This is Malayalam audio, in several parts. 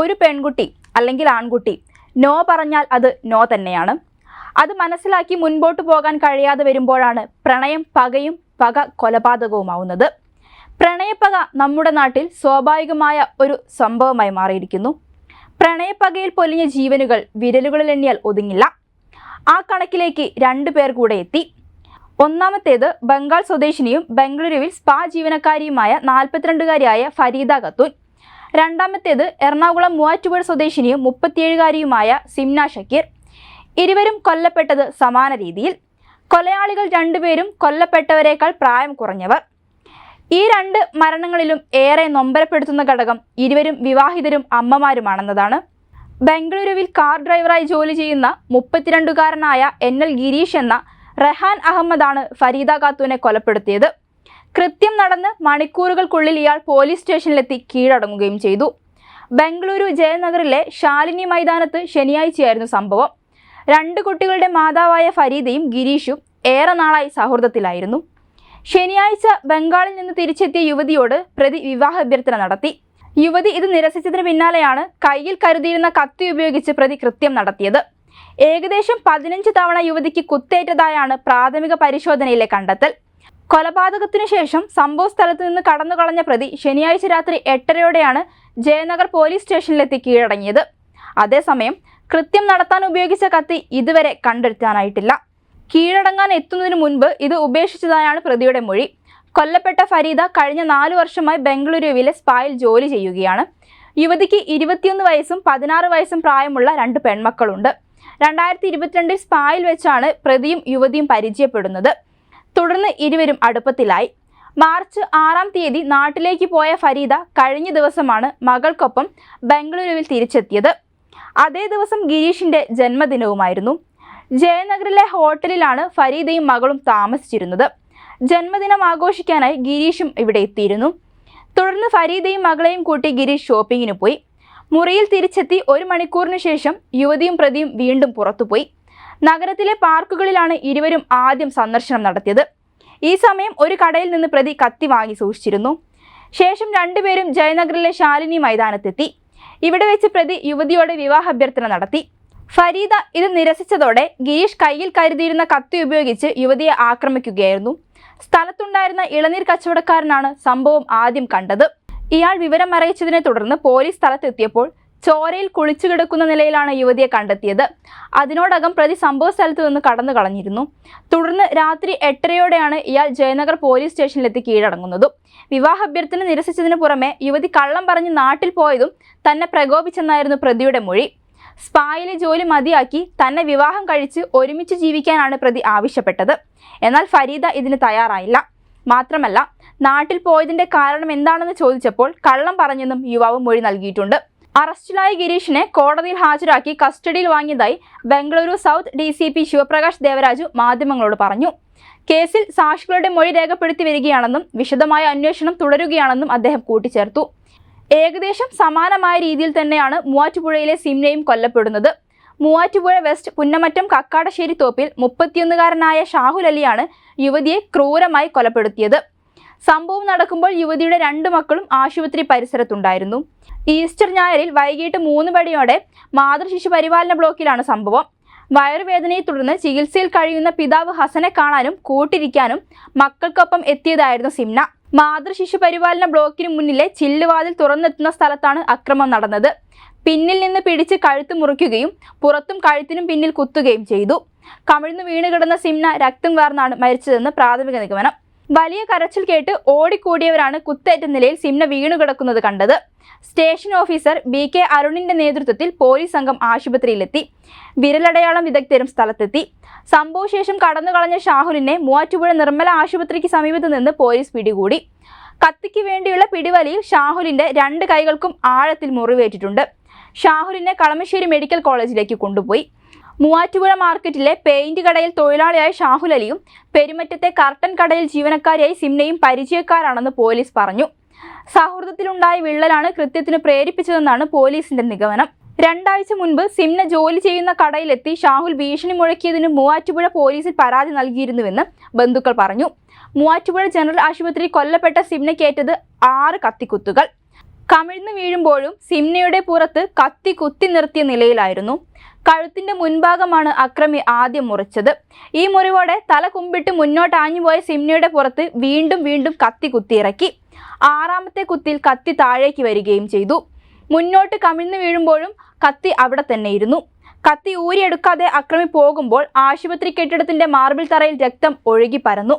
ഒരു പെൺകുട്ടി അല്ലെങ്കിൽ ആൺകുട്ടി നോ പറഞ്ഞാൽ അത് നോ തന്നെയാണ്. അത് മനസ്സിലാക്കി മുൻപോട്ട് പോകാൻ കഴിയാതെ വരുമ്പോഴാണ് പ്രണയം പകയും പക കൊലപാതകവുമാവുന്നത്. പ്രണയപ്പക നമ്മുടെ നാട്ടിൽ സ്വാഭാവികമായ ഒരു സംഭവമായി മാറിയിരിക്കുന്നു. പ്രണയപ്പകയിൽ പൊലിഞ്ഞ ജീവനുകൾ വിരലുകളിൽ എണ്ണിയാൽ ഒതുങ്ങില്ല. ആ കണക്കിലേക്ക് രണ്ടു പേർ കൂടെ എത്തി. ഒന്നാമത്തേത് ബംഗാൾ സ്വദേശിനിയും ബംഗളൂരുവിൽ സ്പാ ജീവനക്കാരിയുമായ നാൽപ്പത്തിരണ്ടുകാരിയായ ഫരീദ ഖത്തൂൻ. രണ്ടാമത്തേത് എറണാകുളം മൂവാറ്റുപുഴ സ്വദേശിനിയും മുപ്പത്തിയേഴുകാരിയുമായ സിംന ഷക്കീർ. ഇരുവരും കൊല്ലപ്പെട്ടത് സമാന രീതിയിൽ. കൊലയാളികൾ രണ്ടുപേരും കൊല്ലപ്പെട്ടവരെക്കാൾ പ്രായം കുറഞ്ഞവർ. ഈ രണ്ട് മരണങ്ങളിലും ഏറെ നൊമ്പരപ്പെടുത്തുന്ന ഘടകം ഇരുവരും വിവാഹിതരും അമ്മമാരുമാണെന്നതാണ്. ബംഗളൂരുവിൽ കാർ ഡ്രൈവറായി ജോലി ചെയ്യുന്ന മുപ്പത്തിരണ്ടുകാരനായ എൻ എൽ ഗിരീഷ് എന്ന റഹാൻ അഹമ്മദാണ് ഫരീദ ഖാത്തൂനെ കൊലപ്പെടുത്തിയത്. കൃത്യം നടന്ന് മണിക്കൂറുകൾക്കുള്ളിൽ ഇയാൾ പോലീസ് സ്റ്റേഷനിലെത്തി കീഴടങ്ങുകയും ചെയ്തു. ബംഗളൂരു ജയനഗറിലെ ശാലിനി മൈതാനത്ത് ശനിയാഴ്ചയായിരുന്നു സംഭവം. രണ്ട് കുട്ടികളുടെ മാതാവായ ഫരീദയും ഗിരീഷും ഏറെ നാളായി സൗഹൃദത്തിലായിരുന്നു. ശനിയാഴ്ച ബംഗാളിൽ നിന്ന് തിരിച്ചെത്തിയ യുവതിയോട് പ്രതി വിവാഹ അഭ്യർത്ഥന നടത്തി. യുവതി ഇത് നിരസിച്ചതിന് പിന്നാലെയാണ് കയ്യിൽ കരുതിയിരുന്ന കത്തി ഉപയോഗിച്ച് പ്രതി കൃത്യം നടത്തിയത്. ഏകദേശം പതിനഞ്ച് തവണ യുവതിക്ക് കുത്തേറ്റതായാണ് പ്രാഥമിക പരിശോധനയിലെ കണ്ടെത്തൽ. കൊലപാതകത്തിനു ശേഷം സംഭവ സ്ഥലത്ത് നിന്ന് കടന്നു കളഞ്ഞ പ്രതി ശനിയാഴ്ച രാത്രി എട്ടരയോടെയാണ് ജയനഗർ പോലീസ് സ്റ്റേഷനിലെത്തി കീഴടങ്ങിയത്. അതേസമയം കൃത്യം നടത്താൻ ഉപയോഗിച്ച കത്തി ഇതുവരെ കണ്ടെത്താനായിട്ടില്ല. കീഴടങ്ങാൻ എത്തുന്നതിന് മുൻപ് ഇത് ഉപേക്ഷിച്ചതായാണ് പ്രതിയുടെ മൊഴി. കൊല്ലപ്പെട്ട ഫരീദ കഴിഞ്ഞ നാലു വർഷമായി ബംഗളൂരുവിലെ സ്പായിൽ ജോലി ചെയ്യുകയാണ്. യുവതിക്ക് ഇരുപത്തിയൊന്ന് വയസ്സും പതിനാറ് വയസ്സും പ്രായമുള്ള രണ്ട് പെൺമക്കളുണ്ട്. രണ്ടായിരത്തി ഇരുപത്തിരണ്ടിൽ സ്പായിൽ വെച്ചാണ് പ്രതിയും യുവതിയും പരിചയപ്പെടുന്നത്. തുടർന്ന് ഇരുവരും അടുപ്പത്തിലായി. മാർച്ച് ആറാം തീയതി നാട്ടിലേക്ക് പോയ ഫരീദ കഴിഞ്ഞ ദിവസമാണ് മകൾക്കൊപ്പം ബംഗളൂരുവിൽ തിരിച്ചെത്തിയത്. അതേ ദിവസം ഗിരീഷിന്റെ ജന്മദിനവുമായിരുന്നു. ജയനഗറിലെ ഹോട്ടലിലാണ് ഫരീദയും മകളും താമസിച്ചിരുന്നത്. ജന്മദിനം ആഘോഷിക്കാനായി ഗിരീഷും ഇവിടെ എത്തിയിരുന്നു. തുടർന്ന് ഫരീദയും മകളെയും കൂട്ടി ഗിരീഷ് ഷോപ്പിങ്ങിന് പോയി. മുറിയിൽ തിരിച്ചെത്തി ഒരു മണിക്കൂറിന് ശേഷം യുവതിയും പ്രതിയും വീണ്ടും പുറത്തുപോയി. നഗരത്തിലെ പാർക്കുകളിലാണ് ഇരുവരും ആദ്യം സന്ദർശനം നടത്തിയത്. ഈ സമയം ഒരു കടയിൽ നിന്ന് പ്രതി കത്തി വാങ്ങി സൂക്ഷിച്ചിരുന്നു. ശേഷം രണ്ടുപേരും ജയനഗറിലെ ശാലിനി മൈതാനത്തെത്തി. ഇവിടെ വെച്ച് പ്രതി യുവതിയോട് വിവാഹാഭ്യർത്ഥന നടത്തി. ഫരീദ ഇത് നിരസിച്ചതോടെ ഗിരീഷ് കയ്യിൽ കരുതിയിരുന്ന കത്തി ഉപയോഗിച്ച് യുവതിയെ ആക്രമിക്കുകയായിരുന്നു. സ്ഥലത്തുണ്ടായിരുന്ന ഇളനീർ കച്ചവടക്കാരനാണ് സംഭവം ആദ്യം കണ്ടത്. ഇയാൾ വിവരം അറിയിച്ചതിനെ തുടർന്ന് പോലീസ് സ്ഥലത്തെത്തിയപ്പോൾ ചോരയിൽ കുളിച്ചു കിടക്കുന്ന നിലയിലാണ് യുവതിയെ കണ്ടെത്തിയത്. അതിനോടകം പ്രതി സംഭവ സ്ഥലത്ത് നിന്ന് കടന്നു കളഞ്ഞിരുന്നു. തുടർന്ന് രാത്രി എട്ടരയോടെയാണ് ഇയാൾ ജയനഗർ പോലീസ് സ്റ്റേഷനിലെത്തി കീഴടങ്ങുന്നത്. വിവാഹ അഭ്യർത്ഥന നിരസിച്ചതിനു പുറമെ യുവതി കള്ളം പറഞ്ഞ് നാട്ടിൽ പോയതും തന്നെ പ്രകോപിച്ചെന്നായിരുന്നു പ്രതിയുടെ മൊഴി. സ്പായിലെ ജോലി മതിയാക്കി തന്നെ വിവാഹം കഴിച്ച് ഒരുമിച്ച് ജീവിക്കാനാണ് പ്രതി ആവശ്യപ്പെട്ടത്. എന്നാൽ ഫരീദ ഇതിന് തയ്യാറായില്ല. മാത്രമല്ല നാട്ടിൽ പോയതിന്റെ കാരണം എന്താണെന്ന് ചോദിച്ചപ്പോൾ കള്ളം പറഞ്ഞെന്നും യുവാവ് മൊഴി നൽകിയിട്ടുണ്ട്. അറസ്റ്റിലായ ഗിരീഷിനെ കോടതിയിൽ ഹാജരാക്കി കസ്റ്റഡിയിൽ വാങ്ങിയതായി Bengaluru south D C P Shivaprakash Devaraju മാധ്യമങ്ങളോട് പറഞ്ഞു. കേസിൽ സാക്ഷികളുടെ മൊഴി രേഖപ്പെടുത്തി വരികയാണെന്നും വിശദമായ അന്വേഷണം തുടരുകയാണെന്നും അദ്ദേഹം കൂട്ടിച്ചേർത്തു. ഏകദേശം സമാനമായ രീതിയിൽ തന്നെയാണ് മൂവാറ്റുപുഴയിലെ സിംനയും കൊല്ലപ്പെടുന്നത്. മൂവാറ്റുപുഴ വെസ്റ്റ് പുന്നമറ്റം കക്കാടശ്ശേരി തോപ്പിൽ മുപ്പത്തിയൊന്നുകാരനായ ഷാഹുൽ അലിയാണ് യുവതിയെ ക്രൂരമായി കൊലപ്പെടുത്തിയത്. സംഭവം നടക്കുമ്പോൾ യുവതിയുടെ രണ്ട് മക്കളും ആശുപത്രി പരിസരത്തുണ്ടായിരുന്നു. ഈസ്റ്റർ ഞായറിൽ വൈകിട്ട് മൂന്ന് മണിയോടെ മാതൃശിശു പരിപാലന ബ്ലോക്കിലാണ് സംഭവം. വയറുവേദനയെ തുടർന്ന് ചികിത്സയിൽ കഴിയുന്ന പിതാവ് ഹസനെ കാണാനും കൂട്ടിരിക്കാനും മക്കൾക്കൊപ്പം എത്തിയതായിരുന്നു സിംന. മാതൃശിശു പരിപാലന ബ്ലോക്കിന് മുന്നിലെ ചില്ലുവാതിൽ തുറന്നെത്തുന്ന സ്ഥലത്താണ് അക്രമം നടന്നത്. പിന്നിൽ നിന്ന് പിടിച്ച് കഴുത്ത് മുറിക്കുകയും പുറത്തും കഴുത്തിനും പിന്നിൽ കുത്തുകയും ചെയ്തു. കമിഴ്ന്നു വീണ് കിടന്ന സിംന രക്തം വാർന്നാണ് മരിച്ചതെന്ന് പ്രാഥമിക നിഗമനം. വലിയ കരച്ചിൽ കേട്ട് ഓടിക്കൂടിയവരാണ് കുത്തേറ്റ നിലയിൽ സിംന വീണു കിടക്കുന്നത് കണ്ടത്. സ്റ്റേഷൻ ഓഫീസർ ബി കെ അരുണിന്റെ നേതൃത്വത്തിൽ പോലീസ് സംഘം ആശുപത്രിയിലെത്തി. വിരലടയാളം വിദഗ്ധരും സ്ഥലത്തെത്തി. സംഭവശേഷം കടന്നുകളഞ്ഞ ഷാഹുലിനെ മൂവാറ്റുപുഴ നിർമ്മല ആശുപത്രിക്ക് സമീപത്ത് നിന്ന് പോലീസ് പിടികൂടി. കത്തിക്ക് വേണ്ടിയുള്ള പിടിവലിയിൽ ഷാഹുലിന്റെ രണ്ട് കൈകൾക്കും ആഴത്തിൽ മുറിവേറ്റിട്ടുണ്ട്. ഷാഹുലിനെ കളമശ്ശേരി മെഡിക്കൽ കോളേജിലേക്ക് കൊണ്ടുപോയി. മൂവാറ്റുപുഴ മാർക്കറ്റിലെ പെയിന്റ് കടയിൽ തൊഴിലാളിയായ ഷാഹുൽ അലിയും പെരുമറ്റത്തെ കർട്ടൻ കടയിൽ ജീവനക്കാരിയായി സിംനയും പരിചയക്കാരാണെന്ന് പോലീസ് പറഞ്ഞു. സൗഹൃദത്തിലുണ്ടായ വിള്ളലാണ് കൃത്യത്തിന് പ്രേരിപ്പിച്ചതെന്നാണ് പോലീസിന്റെ നിഗമനം. രണ്ടാഴ്ച മുൻപ് സിംന ജോലി ചെയ്യുന്ന കടയിലെത്തി ഷാഹുൽ ഭീഷണി മുഴക്കിയതിന് മൂവാറ്റുപുഴ പോലീസിൽ പരാതി നൽകിയിരുന്നുവെന്ന് ബന്ധുക്കൾ പറഞ്ഞു. മൂവാറ്റുപുഴ ജനറൽ ആശുപത്രി കൊല്ലപ്പെട്ട സിംനയ്ക്കേറ്റത് ആറ് കത്തിക്കുത്തുകൾ. കമിഴ്ന്നു വീഴുമ്പോഴും സിംനയുടെ പുറത്ത് കത്തി കുത്തി നിർത്തിയ നിലയിലായിരുന്നു. കഴുത്തിന്റെ മുൻഭാഗമാണ് അക്രമി ആദ്യം മുറിച്ചത്. ഈ മുറിവോടെ തല കുമ്പിട്ട് മുന്നോട്ട് ആഞ്ഞുപോയ സിംനയുടെ പുറത്ത് വീണ്ടും വീണ്ടും കത്തി കുത്തിയിറക്കി. ആറാമത്തെ കുത്തിൽ കത്തി താഴേക്ക് വരികയും ചെയ്തു. മുന്നോട്ട് കമിഴ്ന്നു വീഴുമ്പോഴും കത്തി അവിടെ തന്നെ ഇരുന്നു കത്തി ഊരിയെടുക്കാതെ അക്രമി പോകുമ്പോൾ ആശുപത്രി കെട്ടിടത്തിന്റെ മാർബിൾ തറയിൽ രക്തം ഒഴുകി പരന്നു.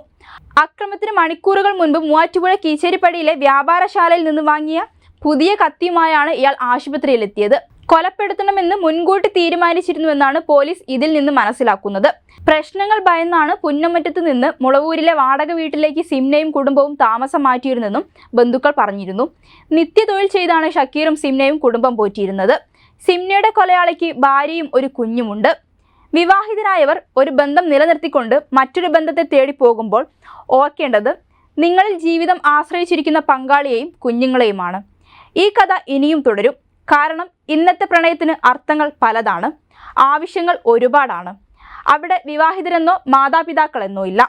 അക്രമത്തിന് മണിക്കൂറുകൾ മുൻപ് മൂവാറ്റുപുഴ കീച്ചേരിപ്പടിയിലെ വ്യാപാരശാലയിൽ നിന്ന് വാങ്ങിയ പുതിയ കത്തിയുമായാണ് ഇയാൾ ആശുപത്രിയിലെത്തിയത്. കൊലപ്പെടുത്തണമെന്ന് മുൻകൂട്ടി തീരുമാനിച്ചിരുന്നുവെന്നാണ് പോലീസ് ഇതിൽ നിന്ന് മനസ്സിലാക്കുന്നത്. പ്രശ്നങ്ങൾ ഭയന്നാണ് പുന്നമറ്റത്ത് നിന്ന് മുളവൂരിലെ വാടക വീട്ടിലേക്ക് സിംനയും കുടുംബവും താമസം മാറ്റിയിരുന്നെന്നും ബന്ധുക്കൾ പറഞ്ഞിരുന്നു. നിത്യതൊഴിൽ ചെയ്താണ് ഷക്കീറും സിംനയും കുടുംബം പോറ്റിയിരുന്നത്. സിംനയുടെ കൊലയാളിക്ക് ഭാര്യയും ഒരു കുഞ്ഞുമുണ്ട്. വിവാഹിതരായവർ ഒരു ബന്ധം നിലനിർത്തിക്കൊണ്ട് മറ്റൊരു ബന്ധത്തെ തേടി പോകുമ്പോൾ ഓർക്കേണ്ടത് നിങ്ങളിൽ ജീവിതം ആശ്രയിച്ചിരിക്കുന്ന പങ്കാളിയെയും കുഞ്ഞുങ്ങളെയുമാണ്. ഈ കഥ ഇനിയും തുടരും. കാരണം ഇന്നത്തെ പ്രണയത്തിന് അർത്ഥങ്ങൾ പലതാണ്. ആവശ്യങ്ങൾ ഒരുപാടാണ്. അവിടെ വിവാഹിതരെന്നോ മാതാപിതാക്കളെന്നോ ഇല്ല.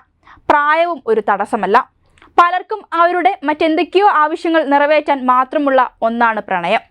പ്രായവും ഒരു തടസ്സമല്ല. പലർക്കും അവരുടെ മറ്റെന്തൊക്കെയോ ആവശ്യങ്ങൾ നിറവേറ്റാൻ മാത്രമുള്ള ഒന്നാണ് പ്രണയം.